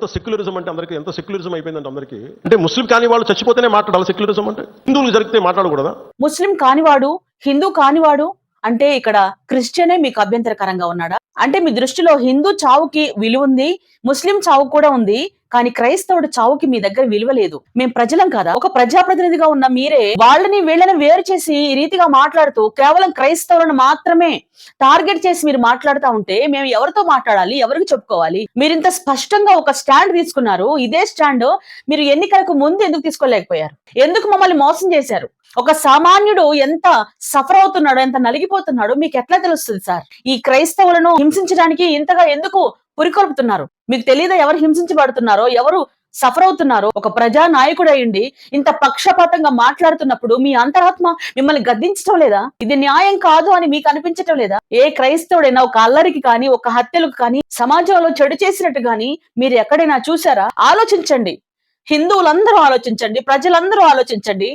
ఎంత సెక్యులరిజం అంటే అందరికీ ఎంత సెక్యులరిజం అయిపోయిందంటే అందరికీ. అంటే ముస్లిం కాని వాళ్ళు చచ్చిపోతేనే మాట్లాడాలి సెక్యులరిజం అంటే. హిందువులు జరిగితే మాట్లాడకూడదా? ముస్లిం కానివాడు హిందూ కానివాడు అంటే ఇక్కడ క్రిస్టియనే మీకు అభ్యంతరకరంగా ఉన్నాడా? అంటే మీ దృష్టిలో హిందూ చావుకి విలువ ఉంది ముస్లిం చావు కూడా ఉంది కానీ క్రైస్తవుడు చావుకి మీ దగ్గర విలువ లేదు. మేము ప్రజలం కదా? ఒక ప్రజాప్రతినిధిగా ఉన్న మీరే వాళ్ళని వీళ్ళని వేరు చేసి ఈ రీతిగా మాట్లాడుతూ కేవలం క్రైస్తవులను మాత్రమే టార్గెట్ చేసి మీరు మాట్లాడుతూ ఉంటే మేము ఎవరితో మాట్లాడాలి? ఎవరికి చెప్పుకోవాలి? మీరు ఇంత స్పష్టంగా ఒక స్టాండ్ తీసుకున్నారు. ఇదే స్టాండ్ మీరు ఎన్నికలకు ముందు ఎందుకు తీసుకోలేకపోయారు? ఎందుకు మమ్మల్ని మోసం చేశారు? ఒక సామాన్యుడు ఎంత సఫర్ అవుతున్నాడో ఎంత నలిగిపోతున్నాడో మీకు ఎట్లా తెలుస్తుంది సార్? ఈ క్రైస్తవులను హింసించడానికి ఇంతగా ఎందుకు పురికొల్పుతున్నారు? మీకు తెలియదా ఎవరు హింసించబడుతున్నారో ఎవరు సఫర్ అవుతున్నారో? ఒక ప్రజా నాయకుడు అయ్యండి ఇంత పక్షపాతంగా మాట్లాడుతున్నప్పుడు మీ అంతరాత్మ మిమ్మల్ని గద్దించడం లేదా? ఇది న్యాయం కాదు అని మీకు అనిపించటం లేదా? ఏ క్రైస్తవుడైనా ఒక అల్లరికి కానీ ఒక హత్యలకు కానీ సమాజంలో చెడు చేసినట్టు కానీ మీరు ఎక్కడైనా చూసారా ఆలోచించండి. హిందువులందరూ ఆలోచించండి ప్రజలందరూ ఆలోచించండి.